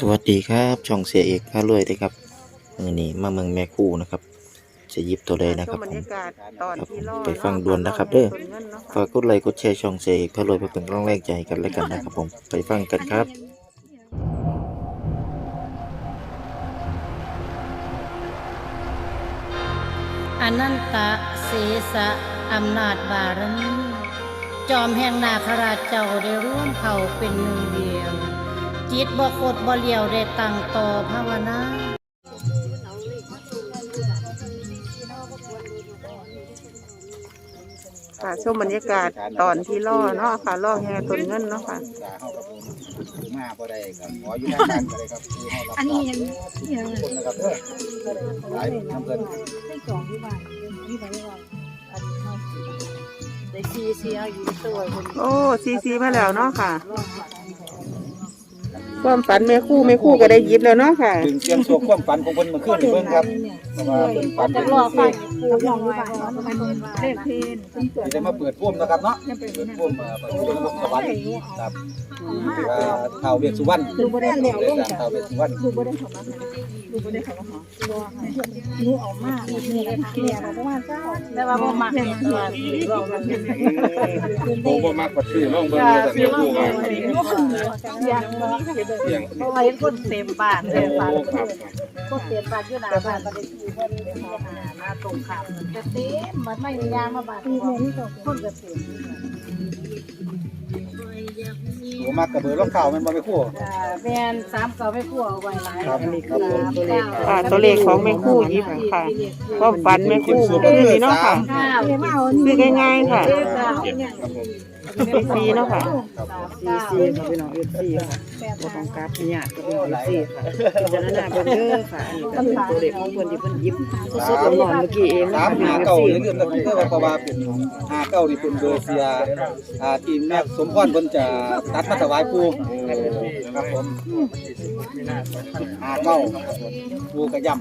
สวัสดีครับช่องเสียเอกพารวยเลยครับมือนี้มาเมืองแม่คู่นะครับ จะหยิบตัวใดนะครับชมบรผมรยากาศตอนที่รอไปฟังด่วนนะครับเด้อส่วนเงินเนาะฝากกดไลค์กดแชร์ช่องเสียเอกพารวยเพื่อเป็นกำลังแรงใจให้กันและกันนะครับผมไปฟังกันครับอนันตะเสสะอำนาจบารมีจอมแห่งนาคราชเจ้าได้ร่วมเขาเป็นหนึ่งเดียว จิตบ่คดบ่เลียวได้ตั้งต่อภาวนาค่ะชมบรรยากาศตอนที่รอเนาะค่ะรอแห่ต้นเงินเนาะค่ะด่าเฮากับผมมาบ่ได้ครับขออยู่ทางการก็ได้ครับคือเฮารับอันนี้ยังคนนะครับเด้อหลายทำเพิ่นได้ซีเสียอยู่ตัวคนโอ้ซีซีมาแล้วเนาะค่ะ ความฝันแม่คู่แม่คู่ก็ได้หยิบแล้วเนาะค่ะดึงเสียงโชคความฝันของเพิ่นมาขึ้นให้เบิ่งครับเพราะว่าเพิ่นฝันจะเป็นรอฟังที่ได้มาเปิดพุ่มนะครับเนาะเปิดพุ่มมาเปิดพุ่มสวรรค์ครับที่ว่าท้าวเวสสุวรรณดูบ่ได้แล้วลงท้าวเวสสุวรรณ แต่ว่าบ่มักตัวโบบ่มากกว่าชื่อน้องเบิ่งเลยแต่เนี่ยผู้ว่าเสียงเพราะว่าเห็นคนเต็มบ้านเลยบ้านโอ้ครับคนเต็มบ้านอยู่หน้าบ้านบ่ได้ที่เพิ่นหาหน้าตรงข้ามจะเต็มมันไม่มียามาบ้านคนก็เต็ม บ่มักกับเบอร์รองเท้ามันบ่ไปคู่อ่าแม่นสามเก่าไม่คั่วเอาไว้หลายครับนี่คือตัวเลขค่ะตัวเลขของแม่คู่หยิบค่ะความฝันแม่คู่คือนี่เนาะค่ะข้าวซื้อง่ายๆค่ะครับผม ฟรีๆเนาะค่ะซีซีค่ะพี่น้องเอฟซีค่ะบ่ต้องกราบญาติกับพี่น้องเอฟซีค่ะพิจารณาเบิ่งเด้อค่ะอันนี้ก็เป็นตัวเลขของเพิ่นที่เพิ่นหยิบสดๆร้อนๆเมื่อกี้เองสานะมคะพี่หาน้องเอฟเก้าซีอย่าลืมนะครับเด้อว่าเพราะว่าเป็นหาเก้านี่เป็นเบอร์เสียอ่าที่แม่สมพรเพิ่นจะตัดมาถวายปู่ครับผมหาเก้าครับผมปู่กระยำ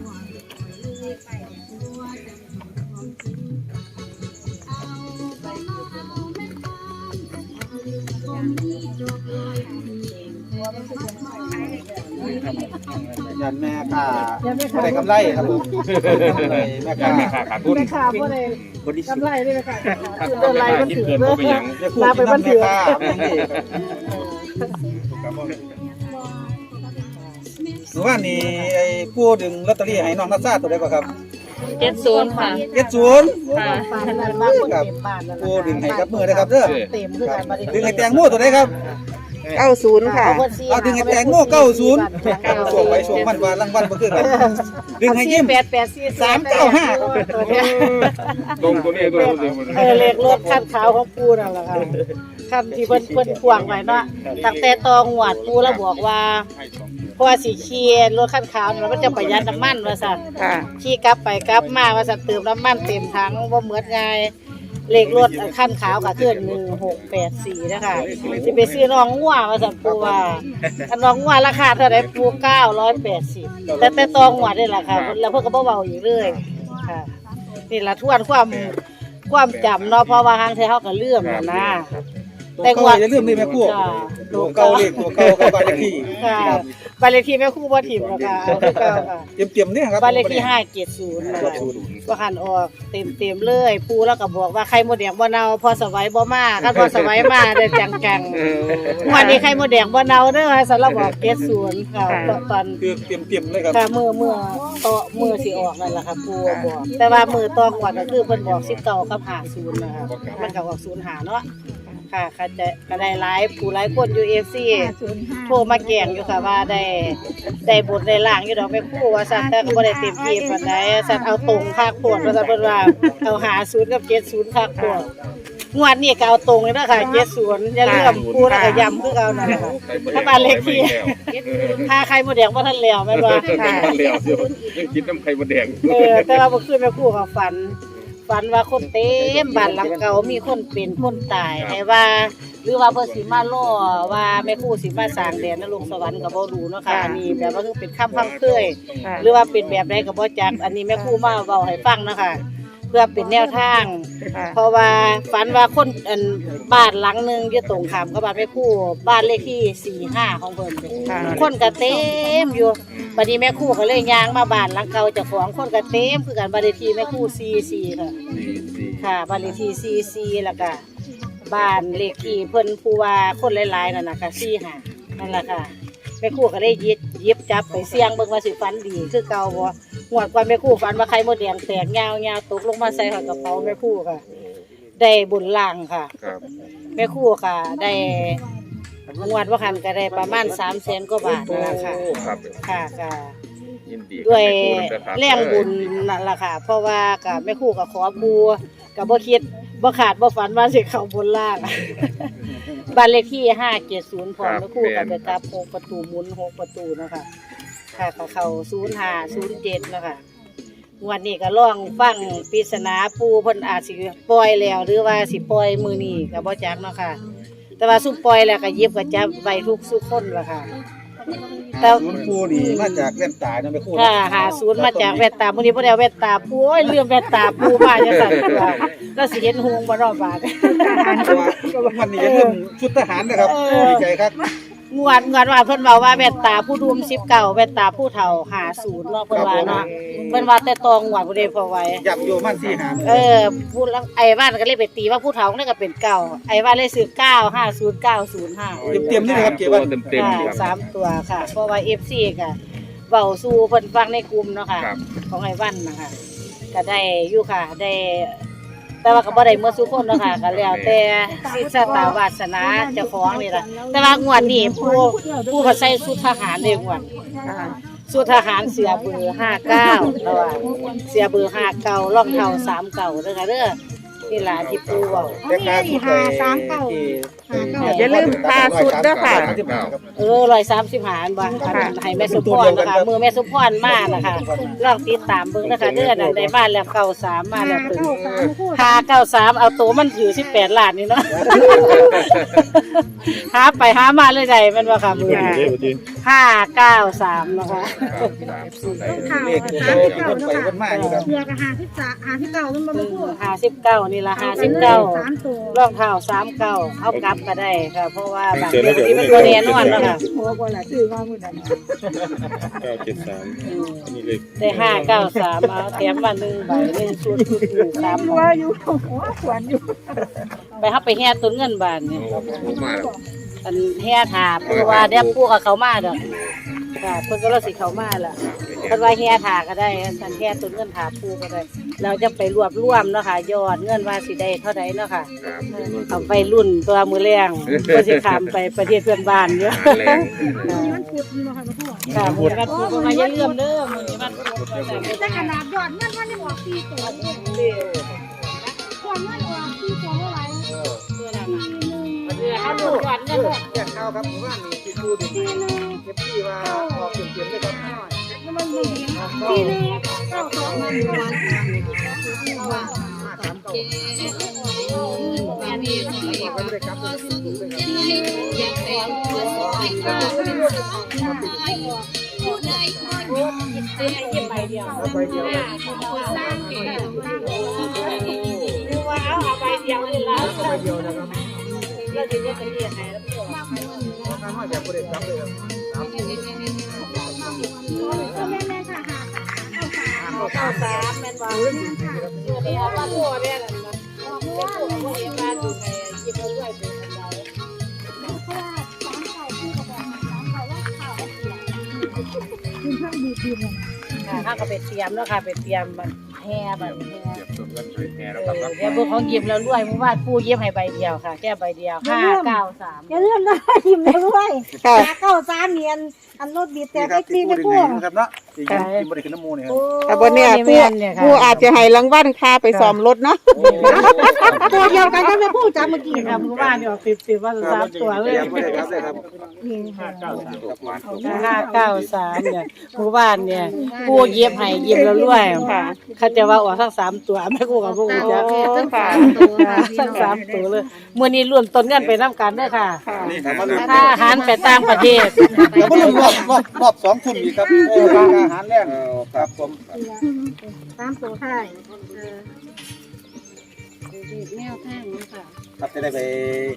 ยันแม่ค่ะไม่ได้กำไรครับผมแม่ค่ะแม่ค้าขาดทุนค่ะบ่ได้บริสุทกำธิ์ไรเลยค่ะขาดเดินไรมันคิดถือเกินเด้อบ่เป็นหยังแม่คู่กินน้ำแม่ค่ะหรือว่านี่ไอ้ผู้ดึงลอตเตอรี่ให้น้องนัทซาตัวใดก็ครับเจ็ดศูนย์ค่ะเจ็ดศูนย์ค่ะบ้านนั้นบ้านคนเต็มบ้านแล้วผู้ดึงให้กับมือนะครับเด้อเต็มคือกันบ่ได้ดึงให้แตงโมตัวใดครับ เก้าศูนย์ค่ะ เอาดึงให้แตงโมเก้าศูนย์ส่งไปส่งมันว่ารางวัลบ่คือกันดึงให้ยิ้มแปดแปดสี่สามเก้าห้าตัวเนี้ยตรงตัวนี้ตัวนี้เออเลขรถคันขาวของปูนั่นแหละค่ะคันที่เพิ่นเพิ่นควางไว้เนาะตั้งแต่ตองหวดปูแล้วบอกว่าเพราะว่าสิขี่รถคันขาวนี่มันจะประหยัดน้ำมันว่าซั่นค่ะขี่กลับไปกลับมาว่าซั่นเติมน้ำมันเต็มถังบ่เหมือนไง เลขรถคันขาวก็คือ1684นะคะสิไปซื้อน้องงัวว่าซั่นปูว่าอันน้องงัวราคาเท่าไหร่ปู980แต่แต่ตองหวดนี่แหละค่ะแล้วเพิ่นก็บ่เว้าอีกเลยค่ะนี่ละทวนความความจำเนาะเพราะว่าทางเธอเขาก็เลื่อมน่ะนะตัวเก่าอย่าลืมนี่แม่คู่จ้าตัวเก่าเลขตัวเก่ากับบ้านเลขที่ค่ะ บ้านเลขที่แม่ครู่บ่ถิ่มแล้วค่ะเอาคือเก่าค่ะเตรียมเตรียมๆเนี่ยครับบ้านเลขที่570นะคะว่าหันออกเต็มเต็มๆเลยปูแล้วก็บอกว่าใครหมดแดงบ่เนาพอสวัยบ่มาคันพอสวัยมาได้จังๆวันนี้ใครหมดแดงบ่เนาเด้อให้สารบบอก70ค่ะตอน คือเตรียมเตรียมๆเลยครับค่ะมือมือต่อมือสิออกนั่นแหละค่ะปูบอก แต่ว่ามือต่อก่อนก็คือเพิ่นบอกสิเก่ากับหาศูนย์นะคะมันก็ออกศูนย์หาเนาะ ค่ะค่ะจะก็ได้หลายผู้หลายคนอยู่ FC โทรมาแกล้งอยู่ค่ะว่าได้ได้บทได้ล่างอยู่ดอกแม่ครู่ว่าซั่นแต่ก็บ่ได้เต็มที่ปานใดซั่นเอาตรงคักโพดว่าซั่นเพิ่นว่าเอาหาศูนย์กับ70คักโพดงวดนี้ก็เอาตรงเลยเด้อค่ะ70อย่าลืมปูแล้วก็ย้ำคือเอานั่นแหละค่ะถ้าบ้านเลขที่ถ้าใครบ่แดงบ่ทันแล้วแม่นบ่ค่ะเหลียวเดียวยังคิดน้ำไข่มดแดงเออแต่ว่าเมื่อคืนแม่ครู่ก็ฝัน ฝันว่าคนเต็มบ้านหลังเก่ามีคนเป็นคนตายให้ว่า หรือว่าเพิ่นสิมาล่อว่าแม่ครู่สิมาสร้างแดนนรกสวรรค์ก็บ่รู้เนาะค่ะอันนี้แบบว่าคือเป็นคำพังเคย ค่ะ หรือว่าเป็นแบบใดก็บ่จักอันนี้แม่ครู่มาเว้าให้ฟังเนาะค่ะเพื่อเป็นแนวทาง ค่ะ เพราะว่าฝันว่าคนอันบ้านหลังหนึงอยู่ตรงข้ามกับบ้านแม่ครู่บ้านเลขที่สี่ห้าของเพิ่นค่ะ คนก็เต็มอยู่ บัดนี้แม่ครู่ก็เลยย่างมาบ้านหลังเก่าเจ้าของคนก็เต็มคือกันบ้านเลขที่แม่ครู่สี่สี่ค่ะค่ะบ้านเลขที่สี่สี่แล้วก็บ้านเลขที่เพิ่นผู้ว่าคนหลายๆนั่นน่ะค่ะสี่ห้านั่นแหละค่ะแม่ครู่ก็ได้ยิบยิบจับไปเสี่ยงเบิ่งว่าสิฝันดีคือเก่าบ่หวดกว่าแม่ครู่ฝันว่าไข่มดแดงแตกยาวๆตกลงมาใส่หัวกระเป๋าแม่ครู่ค่ะ ได้บุญล่างค่ะ ครับแม่ครู่ค่ะ ได้ งวดว่าคันก็ได้ประมาณ3 0 0 0 0กว่าบาทนั่นล่ะค่ะ โอ้ครับค่ะค่ะยินดีด้วยกับแม่ครูนะครับแรงบุญนั่นล่ะค่ะ เพราะว่ากับแม่ครู่กับขอบูกับบ่คิดบ่ขาดบ่ฝันว่าสิเข้าบนล่าง บ้านเลขที่570พร้อมแม่ครู่กับไปกลับหกประตูหมุนหกประตูเนาะคะค่ะก็เข้า0507เนาะคะงวันนี้ก็ลองฟังปริศนาปูเพิ่นอาจสิปล่อยแล้ว หรือว่าสิปล่อยมื้อนี้ก็บ่จักเนาะค่ะ แต่ว่าซุปปล่อยแล้วก็หยิบก็จับไว้ทุกสุกคนล่ะค่ะ แต่ศูนย์ปูนี่มาจากเล่นตายนะไปคู่ค่ะหาศูนย์มาจากแว่นตามื้อนี้บ่ได้เอาแว่นตาปูโอ้ยลืมแว่นตาปูมาจังซั่นตัวแล้วสิเห็นหงบ่รอบบาด เพราะว่าวันนี้ยังเรื่องชุดทหารนะครับดีใจครับ งวดงวดว่าเพิ่นเว้าว่าแว่นตาผู้ดุม19แว่นตาผู้เฒ่า50เนาะเพิ่นว่าเนาะเพิ่นว่าแต่ตองงวดบ่ได้พอไว้ ยับโยมันสี่หางเออผู้ลังไอ้บ้านก็เลยไปตีว่าผู้เฒ่านั่นก็เป็นเก่าไอ้บ้านเลยซื้อ950เตรียมๆนี่นะครับเจ๊วันเต็มเต็ม905ๆคค่ะรับ สามตัวค่ะ เพราะว่า FC ก็เว้าสู่เพิ่นฟังในกลุ่มเนาะค่ะ ครับ ของไอ้วันนะคะก็ได้อยู่ค่ะ ได้ แต่ว่าก็บ่ได้เมื่อสุคนเนาะค่ะก็แล้วแต่สิทธิ์ตาวาสนาเจ้าของนี่ล่ะแต่ว่างวดนี้ผู้ผู้ก็ใส่ชุดทหารเด้งวดสุดทหารเสียเบอร์59แล้วว่าเสียเบอร์ห้าเก่าล่องเท้าสามเด้อค่ะเด้อนี่ล่ะที่ปูเว้า แต่การที่ไปที่ อย่าลืมพาสุดเด้อค่ะ เออ135อันบ่อันนั้นให้แม่สุพรนะคะมือแม่สุพรมานะคะลองติดตามเบิ่งนะคะเด้อนั่นได้บ้านแล้ว93มาแล้วตึงหาเก้าสามเอาตัวมันถือสิบแปดล้านนี่เนาะหาไปหามาเลยได้มันว่าค่ะมือห้าเก้าสามนะคะเลขตัวที่คนไปคนมาอยู่ครับเรือกับหาที่สาหาที่เก่ามันบ่มาพูดห้าสิบเก้านี่ละห้าสิบเก้าสามตัวรองเท้าสามเก้าเอากลับก็ได้ค่ะ เพราะว่าบางทีมันตัวเนียนวดแล้วค่ะหัวบ่ล่ะซื้อมามื้อนั้นเก้าเจ็ดสามอันนี้เลขได้ห้าเก้าสามเอาแถมมาหนึ่งใบหนึ่งชุดหนึ่งสามใบว่าอยู่หัวขวัญอยู่ไปฮับไปแห่ต้นเงินบานเนี่ยโอ้โหมาแล้วอันแห่ถาเพราะว่าเดี๋ยวพวกเขามาดอกค่ะเพิ่นก็เราสิเขามาล่ะเพิ่นว่าแห่ถาก็ได้สันแห่ต้นเงินถาปูก็ได้ เราจะไปรวบรวมเนาะค่ะยอดเงินว่าสิได้เท่าใดเนาะค่ะครับเอาไปรุ่นตัวมือแรงเพื่อสิข้ามไปประเทศเพื่อนบ้านเยอะแรงนี่มันพูดนี่บ่ค่ะมาพูดค่ะมือมันพูดมาอย่าลืมเด้อมือนี้มันพูดมาแต่แต่ขนาดยอดเงินมันยังออก4ตัวความเงินออก4ตัวเท่าไหร่เรือเขาดูก่อนเงินแจ้งข่าวครับว่านี่ที่ดูดีๆเก็บที่ว่าออกเตรีย มๆเลยครับมันบ่มีทีนึงเก้าสองมันประมาณไปเดียวไปเดียวว่าเอาเอาไปเดียวเลยแล้วไปเดียวนะครับเราจะเรียกกันเรียกไงแล้วพี่ทางว่าอยากบริจาคเลยครับ เก้าสามแม่นว่าเมื่อนี้เอามาตัวเนี่ยนั่นนะเป็นพวกพวกเอ็มบ้านอยู่ในยิบเอาเรื่อยเป็นใดเราว่าสามเก่าคู่กับแบบสามเก่าว่าข้าก็ไปเตรียมแล้วค่ะไปเตรียมมันแห่บัดแห่เก็บ ส่วนเงินไปแห่เอแล้วครับเดี๋ยวเบอร์ของยิบแล้วรวยเมื่อวานผู้ยิบให้ใบเดียวค่ะ แค่ใบเดียวห้าเก้าสามอย่าลืมนะยิ้มเลยด้วยค่ะหาเก้าสามเนียนอันรถบีบแต่ไปรับตีไปพูดพ่วงครับเนาะที่กินบริกินน้ำมูนี่ครับแต่บนเนี่ยผู้ผู้อาจจะให้รางวัลค่าไปซ้อมรถเนาะตัวเดียวกันก็ไม่พูดจำเมื่อกี้ค่ะรับเมื่อวานเนี่ยสิบสิบว่าสามตัวเลยบริจาคเลยครับห้าเก้าสามเนี่ยเมื่อวานเนี่ยผู้เย็บให้เย็บแล้วรวยค่ะเขาจะว่าออกทั้งสามตัวแม่กูกับพวกกูจะโอ้ค่ะทั้งสามตัวเลยมื่อนี้รวมต้นเงินไปน้ำกันเด้อค่ะนี่ครับมาลุ้นถ้าอาหารไปต่างประเทศแล้วมาลุ้นรอบรอบรอบสองทุ่มอีกครับเอออาหารแรงครับผมสามตัวไทยแนวทางนี้ค่ะครับจะได้ไป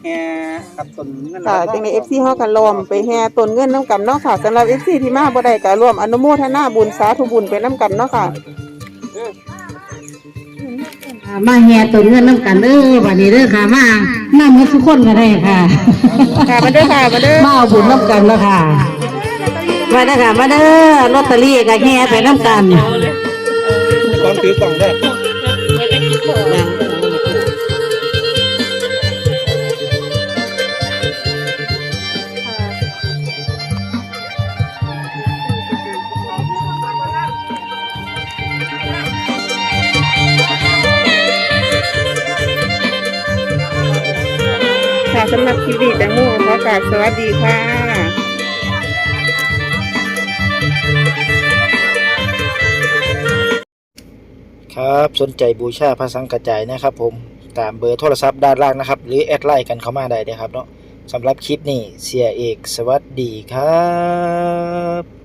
แห่ครับต้นเงินค่ะจังใน FC เฮาก็รวมไปแห่ต้นเงินน้ำกันเนาะค่ะสำหรับ FC ที่มาบ่ได้ก็ร่วมอนุโมทนาบุญสาธุบุญไปน้ำกันเนาะค่ะอ่า มาแห่ต้นเงินน้ำกันเด้อบัดนี้เด้อค่ะมามาหมดทุกคนก็ได้ค่ะค่ะมาเด้อค่ะมาเด้อมาเอาบุญน้ำกันแล้วค่ะมาเด้อค่ะมาเด้อลอตเตอรี่ก็แห่ไปน้ำกันกล้องถือกล่องได้ สวัสดีค่ะครับสนใจบูชาพระสังกระจายนะครับ ผมตามเบอร์โทรศัพท์ด้านล่างนะครับ หรือแอดไลน์กันเข้ามาได้เลยครับเนาะสำหรับคลิปนี้เสียเอก สวัสดีครับ